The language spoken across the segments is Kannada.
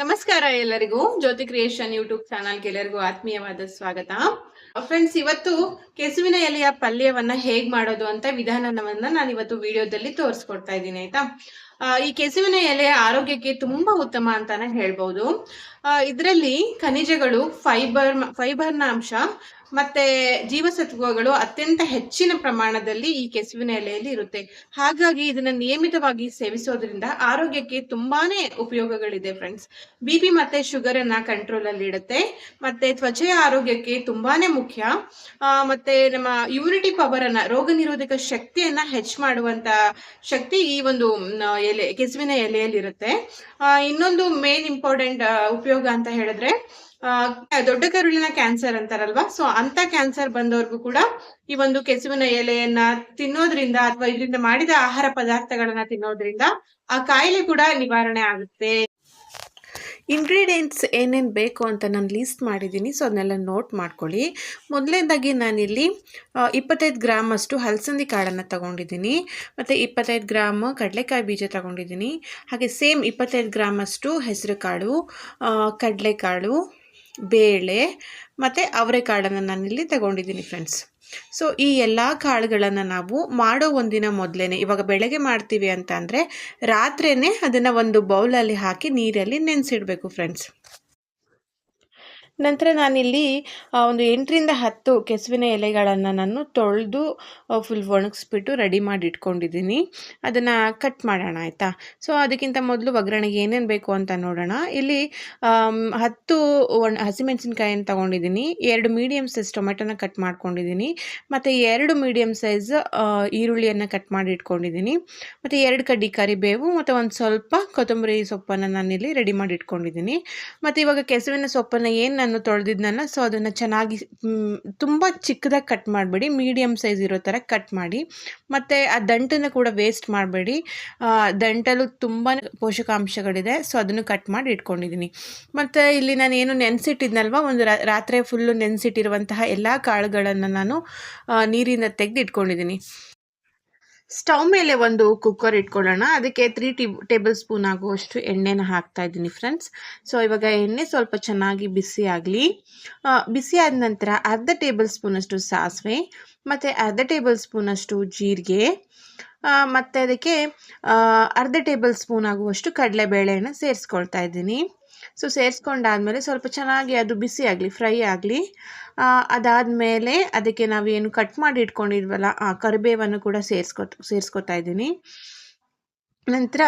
ನಮಸ್ಕಾರ ಎಲ್ಲರಿಗೂ. ಜ್ಯೋತಿ ಕ್ರಿಯೇಷನ್ ಯೂಟ್ಯೂಬ್ ಚಾನಲ್ಗೆ ಎಲ್ಲರಿಗೂ ಆತ್ಮೀಯವಾದ ಸ್ವಾಗತ. ಫ್ರೆಂಡ್ಸ್ ಇವತ್ತು ಕೆಸುವಿನ ಎಲೆಯ ಪಲ್ಯವನ್ನ ಹೇಗ್ ಮಾಡೋದು ಅಂತ ವಿಧಾನವನ್ನ ನಾನು ಇವತ್ತು ವಿಡಿಯೋದಲ್ಲಿ ತೋರಿಸ್ಕೊಡ್ತಾ ಇದ್ದೀನಿ, ಆಯ್ತಾ? ಈ ಕೆಸುವಿನ ಎಲೆ ಆರೋಗ್ಯಕ್ಕೆ ತುಂಬಾ ಉತ್ತಮ ಅಂತಾನೆ ಹೇಳ್ಬಹುದು ಇದರಲ್ಲಿ ಖನಿಜಗಳು ಫೈಬರ್ ಫೈಬರ್ನ ಅಂಶ ಮತ್ತೆ ಜೀವಸತ್ವಗಳು ಅತ್ಯಂತ ಹೆಚ್ಚಿನ ಪ್ರಮಾಣದಲ್ಲಿ ಈ ಕೆಸುವಿನ ಎಲೆಯಲ್ಲಿ ಇರುತ್ತೆ. ಹಾಗಾಗಿ ಇದನ್ನ ನಿಯಮಿತವಾಗಿ ಸೇವಿಸೋದ್ರಿಂದ ಆರೋಗ್ಯಕ್ಕೆ ತುಂಬಾನೇ ಉಪಯೋಗಗಳಿದೆ ಫ್ರೆಂಡ್ಸ್ ಬಿ ಪಿ ಮತ್ತೆ ಶುಗರ್ ಅನ್ನ ಕಂಟ್ರೋಲ್ ಅಲ್ಲಿ ಇಡುತ್ತೆ. ಮತ್ತೆ ತ್ವಚೆಯ ಆರೋಗ್ಯಕ್ಕೆ ತುಂಬಾನೇ ಮುಖ್ಯ. ಮತ್ತೆ ನಮ್ಮ ಇಮ್ಯುನಿಟಿ ಪವರ್ ಅನ್ನ, ರೋಗ ನಿರೋಧಕ ಶಕ್ತಿಯನ್ನ ಹೆಚ್ಚು ಮಾಡುವಂತ ಶಕ್ತಿ ಈ ಒಂದು ಎಲೆ, ಕೆಸುವಿನ ಎಲೆಯಲ್ಲಿ ಇರುತ್ತೆ. ಇನ್ನೊಂದು ಮೇನ್ ಇಂಪಾರ್ಟೆಂಟ್ ಉಪಯೋಗ ಅಂತ ಹೇಳಿದ್ರೆ ದೊಡ್ಡ ಕರುಳಿನ ಕ್ಯಾನ್ಸರ್ ಅಂತಾರಲ್ವಾ? ಸೊ ಅಂತ ಕ್ಯಾನ್ಸರ್ ಬಂದವ್ರಿಗೂ ಕೂಡ ಈ ಒಂದು ಕೆಸುವಿನ ಎಲೆಯನ್ನ ತಿನ್ನೋದ್ರಿಂದ ಅಥವಾ ಇದರಿಂದ ಮಾಡಿದ ಆಹಾರ ಪದಾರ್ಥಗಳನ್ನ ತಿನ್ನೋದ್ರಿಂದ ಆ ಕಾಯಿಲೆ ಕೂಡ ನಿವಾರಣೆ ಆಗುತ್ತೆ. ಇಂಗ್ರೀಡಿಯೆಂಟ್ಸ್ ಏನೇನು ಬೇಕು ಅಂತ ನಾನು ಲೀಸ್ಟ್ ಮಾಡಿದ್ದೀನಿ. ಸೊ ಅದನ್ನೆಲ್ಲ ನೋಟ್ ಮಾಡ್ಕೊಳ್ಳಿ. ಮೊದಲನೇದಾಗಿ ನಾನಿಲ್ಲಿ ಇಪ್ಪತ್ತೈದು ಗ್ರಾಮ್ ಅಷ್ಟು ಹಲಸಂದಿ ಕಾಳನ್ನು ತಗೊಂಡಿದ್ದೀನಿ. ಮತ್ತು ಇಪ್ಪತ್ತೈದು ಗ್ರಾಮ್ ಕಡಲೆಕಾಯಿ ಬೀಜ ತಗೊಂಡಿದ್ದೀನಿ. ಹಾಗೆ ಸೇಮ್ ಇಪ್ಪತ್ತೈದು ಗ್ರಾಮ್ ಅಷ್ಟು ಹೆಸರು ಕಾಳು ಕಡಲೆಕಾಳು ಬೇಳೆ ಮತ್ತು ಅವರೆಕಾಳನ್ನು ನಾನಿಲ್ಲಿ ತಗೊಂಡಿದ್ದೀನಿ ಫ್ರೆಂಡ್ಸ್ ಸೊ ಈ ಎಲ್ಲ ಕಾಳುಗಳನ್ನು ನಾವು ಮಾಡೋ ಒಂದಿನ ಮೊದಲೇ ಇವಾಗ ಬೆಳಗ್ಗೆ ಮಾಡ್ತೀವಿ ಅಂತ ಅಂದರೆ ರಾತ್ರಿಯೇ ಅದನ್ನು ಒಂದು ಬೌಲಲ್ಲಿ ಹಾಕಿ ನೀರಲ್ಲಿ ನೆನೆಸಿಡಬೇಕು ಫ್ರೆಂಡ್ಸ್ ನಂತರ ನಾನಿಲ್ಲಿ ಒಂದು ಎಂಟರಿಂದ ಹತ್ತು ಕೆಸುವಿನ ಎಲೆಗಳನ್ನು ನಾನು ತೊಳೆದು ಫುಲ್ ಒಣಗಿಸ್ಬಿಟ್ಟು ರೆಡಿ ಮಾಡಿ ಇಟ್ಕೊಂಡಿದ್ದೀನಿ ಅದನ್ನು ಕಟ್ ಮಾಡೋಣ, ಆಯಿತಾ? ಸೊ ಅದಕ್ಕಿಂತ ಮೊದಲು ಒಗ್ಗರಣೆಗೆ ಏನೇನು ಬೇಕು ಅಂತ ನೋಡೋಣ. ಇಲ್ಲಿ ಹತ್ತು ಒಣ, ಹಸಿಮೆಣಸಿನ್ಕಾಯನ್ನು ತೊಗೊಂಡಿದ್ದೀನಿ. ಎರಡು ಮೀಡಿಯಮ್ ಸೈಜ್ ಟೊಮೆಟೊನ ಕಟ್ ಮಾಡ್ಕೊಂಡಿದ್ದೀನಿ. ಮತ್ತು ಎರಡು ಮೀಡಿಯಮ್ ಸೈಜ್ ಈರುಳ್ಳಿಯನ್ನು ಕಟ್ ಮಾಡಿ ಇಟ್ಕೊಂಡಿದ್ದೀನಿ ಮತ್ತು ಎರಡು ಕಡ್ಡಿ ಕರಿಬೇವು, ಮತ್ತು ಒಂದು ಸ್ವಲ್ಪ ಕೊತ್ತಂಬರಿ ಸೊಪ್ಪನ್ನು ನಾನಿಲ್ಲಿ ರೆಡಿ ಮಾಡಿ ಇಟ್ಕೊಂಡಿದ್ದೀನಿ ಮತ್ತು ಇವಾಗ ಕೆಸುವಿನ ಸೊಪ್ಪನ್ನು ಏನು ನಾನು ತೊಳೆದಿದ್ನಲ್ಲ ಸೊ ಅದನ್ನು ಚೆನ್ನಾಗಿ ತುಂಬ ಚಿಕ್ಕದಾಗಿ ಕಟ್ ಮಾಡಬೇಡಿ ಮೀಡಿಯಮ್ ಸೈಜ್ ಇರೋ ಥರ ಕಟ್ ಮಾಡಿ, ಮತ್ತು ಆ ದಂಟನ್ನು ಕೂಡ ವೇಸ್ಟ್ ಮಾಡಬೇಡಿ. ದಂಟಲ್ಲೂ ತುಂಬ ಪೋಷಕಾಂಶಗಳಿದೆ ಸೊ ಅದನ್ನು ಕಟ್ ಮಾಡಿ ಇಟ್ಕೊಂಡಿದ್ದೀನಿ. ಮತ್ತು ಇಲ್ಲಿ ನಾನು ಏನು ನೆನೆಸಿಟ್ಟಿದ್ನಲ್ವ, ಒಂದು ರಾತ್ರಿ ಫುಲ್ಲು ನೆನೆಸಿಟ್ಟಿರುವಂತಹ ಎಲ್ಲ ಕಾಳುಗಳನ್ನು ನಾನು ನೀರಿಂದ ತೆಗೆದು ಇಟ್ಕೊಂಡಿದ್ದೀನಿ ಸ್ಟವ್ ಮೇಲೆ ಒಂದು ಕುಕ್ಕರ್ ಇಟ್ಕೊಳ್ಳೋಣ. ಅದಕ್ಕೆ ತ್ರೀ ಟಿ ಟೇಬಲ್ ಸ್ಪೂನ್ ಆಗುವಷ್ಟು ಎಣ್ಣೆನ ಹಾಕ್ತಾ ಇದ್ದೀನಿ ಫ್ರೆಂಡ್ಸ್ ಸೊ ಇವಾಗ ಎಣ್ಣೆ ಸ್ವಲ್ಪ ಚೆನ್ನಾಗಿ ಬಿಸಿ ಆಗಲಿ. ಬಿಸಿ ಆದ ನಂತರ ಅರ್ಧ ಟೇಬಲ್ ಸ್ಪೂನಷ್ಟು ಸಾಸಿವೆ, ಮತ್ತು ಅರ್ಧ ಟೇಬಲ್ ಸ್ಪೂನಷ್ಟು ಜೀರಿಗೆ ಮತ್ತು ಅದಕ್ಕೆ ಅರ್ಧ ಟೇಬಲ್ ಸ್ಪೂನ್ ಆಗುವಷ್ಟು ಕಡಲೆಬೇಳೆಯನ್ನು ಸೇರಿಸ್ಕೊಳ್ತಾ ಇದ್ದೀನಿ. ಸೊ ಸೇರಿಸ್ಕೊಂಡಾದ್ಮೇಲೆ ಸ್ವಲ್ಪ ಚೆನ್ನಾಗಿ ಅದು ಬಿಸಿ ಆಗಲಿ, ಫ್ರೈ ಆಗಲಿ ಅದಾದಮೇಲೆ ಅದಕ್ಕೆ ನಾವೇನು ಕಟ್ ಮಾಡಿ ಇಟ್ಕೊಂಡಿದ್ವಲ್ಲ, ಆ ಕರಿಬೇವನ್ನು ಕೂಡ ಸೇರಿಸ್ಕೊ ಸೇರಿಸ್ಕೊತಾ ಇದ್ದೀನಿ. ನಂತರ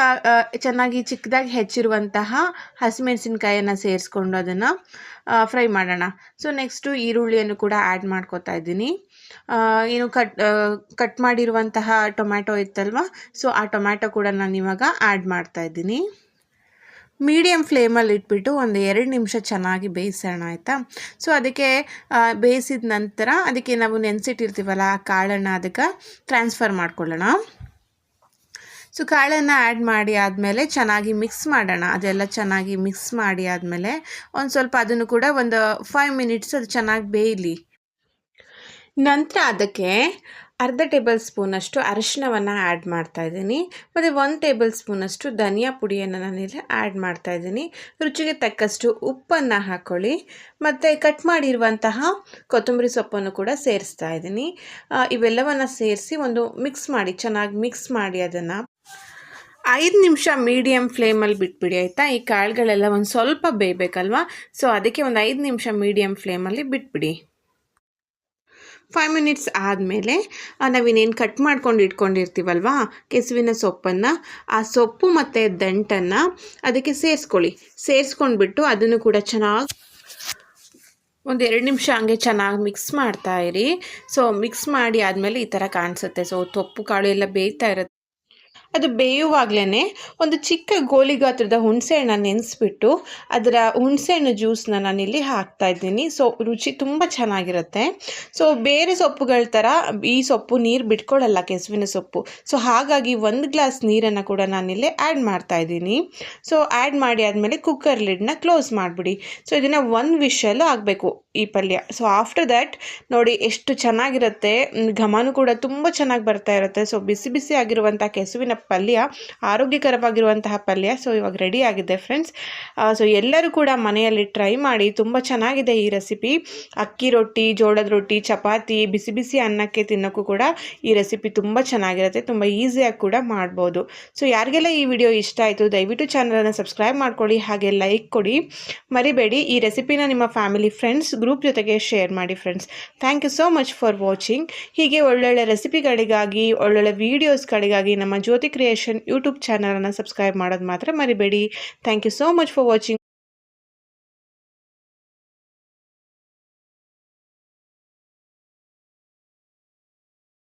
ಚೆನ್ನಾಗಿ ಚಿಕ್ಕದಾಗಿ ಹೆಚ್ಚಿರುವಂತಹ ಹಸಿಮೆಣಸಿನ್ಕಾಯನ್ನು ಸೇರಿಸ್ಕೊಂಡು ಅದನ್ನು ಫ್ರೈ ಮಾಡೋಣ. ಸೊ ನೆಕ್ಸ್ಟು ಈರುಳ್ಳಿಯನ್ನು ಕೂಡ ಆ್ಯಡ್ ಮಾಡ್ಕೋತಾ ಇದ್ದೀನಿ. ಏನು ಕಟ್ ಕಟ್ ಮಾಡಿರುವಂತಹ ಟೊಮ್ಯಾಟೊ ಇತ್ತಲ್ವ, ಸೊ ಆ ಟೊಮ್ಯಾಟೊ ಕೂಡ ನಾನು ಇವಾಗ ಆ್ಯಡ್ ಮಾಡ್ತಾ ಇದ್ದೀನಿ. ಮೀಡಿಯಮ್ ಫ್ಲೇಮಲ್ಲಿ ಇಟ್ಬಿಟ್ಟು ಒಂದು ಎರಡು ನಿಮಿಷ ಚೆನ್ನಾಗಿ ಬೇಯಿಸೋಣ ಆಯಿತಾ? ಸೊ ಅದಕ್ಕೆ ಬೇಯಿಸಿದ ನಂತರ ಅದಕ್ಕೆ ನಾವು ನೆನೆಸಿಟ್ಟಿರ್ತೀವಲ್ಲ ಆ ಕಾಳನ್ನು ಅದಕ್ಕೆ ಟ್ರಾನ್ಸ್ಫರ್ ಮಾಡ್ಕೊಳ್ಳೋಣ. ಸೊ ಕಾಳನ್ನು ಆ್ಯಡ್ ಮಾಡಿ ಆದಮೇಲೆ ಚೆನ್ನಾಗಿ ಮಿಕ್ಸ್ ಮಾಡೋಣ. ಅದೆಲ್ಲ ಚೆನ್ನಾಗಿ ಮಿಕ್ಸ್ ಮಾಡಿ ಆದಮೇಲೆ ಒಂದು ಸ್ವಲ್ಪ ಅದನ್ನು ಕೂಡ ಒಂದು ಫೈವ್ ಮಿನಿಟ್ಸ್ ಅದು ಚೆನ್ನಾಗಿ ಬೇಯಲಿ. ನಂತರ ಅದಕ್ಕೆ ಅರ್ಧ ಟೇಬಲ್ ಸ್ಪೂನಷ್ಟು ಅರಿಶಿನವನ್ನು ಆ್ಯಡ್ ಮಾಡ್ತಾಯಿದ್ದೀನಿ ಮತ್ತು ಒಂದು ಟೇಬಲ್ ಸ್ಪೂನಷ್ಟು ಧನಿಯಾ ಪುಡಿಯನ್ನು ನಾನಿಲ್ಲಿ ಆ್ಯಡ್ ಮಾಡ್ತಾ ಇದ್ದೀನಿ. ರುಚಿಗೆ ತಕ್ಕಷ್ಟು ಉಪ್ಪನ್ನು ಹಾಕ್ಕೊಳ್ಳಿ ಮತ್ತು ಕಟ್ ಮಾಡಿರುವಂತಹ ಕೊತ್ತಂಬರಿ ಸೊಪ್ಪನ್ನು ಕೂಡ ಸೇರಿಸ್ತಾ ಇದ್ದೀನಿ. ಇವೆಲ್ಲವನ್ನು ಸೇರಿಸಿ ಒಂದು ಮಿಕ್ಸ್ ಮಾಡಿ, ಚೆನ್ನಾಗಿ ಮಿಕ್ಸ್ ಮಾಡಿ ಅದನ್ನು ಐದು ನಿಮಿಷ ಮೀಡಿಯಮ್ ಫ್ಲೇಮಲ್ಲಿ ಬಿಟ್ಬಿಡಿ, ಆಯಿತಾ? ಈ ಕಾಳುಗಳೆಲ್ಲ ಒಂದು ಸ್ವಲ್ಪ ಬೇಯಬೇಕಲ್ವಾ? ಸೊ, ಅದಕ್ಕೆ ಒಂದು ಐದು ನಿಮಿಷ ಮೀಡಿಯಮ್ ಫ್ಲೇಮಲ್ಲಿ ಬಿಟ್ಬಿಡಿ. ಫೈವ್ ಮಿನಿಟ್ಸ್ ಆದಮೇಲೆ ನಾವಿನ್ನೇನು ಕಟ್ ಮಾಡ್ಕೊಂಡು ಇಟ್ಕೊಂಡಿರ್ತೀವಲ್ವಾ? ಕೆಸುವಿನ ಸೊಪ್ಪನ್ನು, ಆ ಸೊಪ್ಪು ಮತ್ತು ದಂಟನ್ನು ಅದಕ್ಕೆ ಸೇರಿಸ್ಕೊಳ್ಳಿ. ಸೇರಿಸ್ಕೊಂಡ್ಬಿಟ್ಟು ಅದನ್ನು ಕೂಡ ಚೆನ್ನಾಗಿ ಒಂದು ಎರಡು ನಿಮಿಷ ಹಂಗೆ ಚೆನ್ನಾಗಿ ಮಿಕ್ಸ್ ಮಾಡ್ತಾ ಇರಿ. ಸೊ ಮಿಕ್ಸ್ ಮಾಡಿ ಆದಮೇಲೆ ಈ ಥರ ಕಾಣಿಸುತ್ತೆ. ಸೊ ತೊಪ್ಪು ಕಾಳು ಎಲ್ಲ ಬೇಯ್ತಾ ಇರುತ್ತೆ. ಅದು ಬೇಯುವಾಗಲೇ ಒಂದು ಚಿಕ್ಕ ಗೋಲಿ ಗಾತ್ರದ ಹುಣಸೆಹಣ್ಣ ನೆನೆಸ್ಬಿಟ್ಟು ಅದರ ಹುಣಸೆಹಣ್ಣು ಜ್ಯೂಸನ್ನ ನಾನಿಲ್ಲಿ ಹಾಕ್ತಾ ಇದ್ದೀನಿ. ಸೊ, ರುಚಿ ತುಂಬ ಚೆನ್ನಾಗಿರುತ್ತೆ. ಸೊ, ಬೇರೆ ಸೊಪ್ಪುಗಳ ಥರ ಈ ಸೊಪ್ಪು ನೀರು ಬಿಟ್ಕೊಳ್ಳಲ್ಲ ಕೆಸುವಿನ ಸೊಪ್ಪು. ಸೊ, ಹಾಗಾಗಿ ಒಂದು ಗ್ಲಾಸ್ ನೀರನ್ನು ಕೂಡ ನಾನಿಲ್ಲಿ ಆ್ಯಡ್ ಮಾಡ್ತಾ ಇದ್ದೀನಿ. ಸೊ ಆ್ಯಡ್ ಮಾಡಿ ಆದಮೇಲೆ ಕುಕ್ಕರ್ ಲಿಡ್ನ ಕ್ಲೋಸ್ ಮಾಡಿಬಿಡಿ. ಸೊ, ಇದನ್ನು ಒಂದು ವಿಷಲ್ಲೂ ಆಗಬೇಕು ಈ ಪಲ್ಯ. ಸೊ, ಆಫ್ಟರ್ ದ್ಯಾಟ್ ನೋಡಿ ಎಷ್ಟು ಚೆನ್ನಾಗಿರುತ್ತೆ. ಘಮನೂ ಕೂಡ ತುಂಬ ಚೆನ್ನಾಗಿ ಬರ್ತಾ ಇರುತ್ತೆ. ಸೊ, ಬಿಸಿ ಬಿಸಿ ಆಗಿರುವಂಥ ಕೆಸುವಿನ ಪಲ್ಯ, ಆರೋಗ್ಯಕರವಾಗಿರುವಂತಹ ಪಲ್ಯ. ಸೊ ಇವಾಗ ರೆಡಿ ಆಗಿದೆ ಫ್ರೆಂಡ್ಸ್ ಸೊ ಎಲ್ಲರೂ ಕೂಡ ಮನೆಯಲ್ಲಿ ಟ್ರೈ ಮಾಡಿ ತುಂಬ ಚೆನ್ನಾಗಿದೆ ಈ ರೆಸಿಪಿ ಅಕ್ಕಿ ರೊಟ್ಟಿ, ಜೋಳದ ರೊಟ್ಟಿ, ಚಪಾತಿ, ಬಿಸಿ ಬಿಸಿ ಅನ್ನಕ್ಕೆ ತಿನ್ನೋಕ್ಕೂ ಕೂಡ ಈ ರೆಸಿಪಿ ತುಂಬ ಚೆನ್ನಾಗಿರುತ್ತೆ. ತುಂಬ ಈಸಿಯಾಗಿ ಕೂಡ ಮಾಡ್ಬೋದು. ಸೊ ಯಾರಿಗೆಲ್ಲ ಈ ವಿಡಿಯೋ ಇಷ್ಟ ಆಯಿತು, ದಯವಿಟ್ಟು ಚಾನಲನ್ನು ಸಬ್ಸ್ಕ್ರೈಬ್ ಮಾಡ್ಕೊಳ್ಳಿ, ಹಾಗೆ ಲೈಕ್ ಕೊಡಿ. ಮರಿಬೇಡಿ, ಈ ರೆಸಿಪಿನ ನಿಮ್ಮ ಫ್ಯಾಮಿಲಿ ಫ್ರೆಂಡ್ಸ್ ಗ್ರೂಪ್ ಜೊತೆಗೆ ಶೇರ್ ಮಾಡಿ friends thank you so much for watching ಹೀಗೆ ಒಳ್ಳೊಳ್ಳೆ ರೆಸಿಪಿಗಳಿಗಾಗಿ ಒಳ್ಳೊಳ್ಳೆ ವೀಡಿಯೋಸ್ಗಳಿಗಾಗಿ ನಮ್ಮ ಜ್ಯೋತಿ ಕ್ರಿಯೇಷನ್ ಯೂಟ್ಯೂಬ್ ಚಾನಲನ್ನು ಸಬ್ಸ್ಕ್ರೈಬ್ ಮಾಡೋದು ಮಾತ್ರ ಮರಿಬೇಡಿ. Thank you so much for watching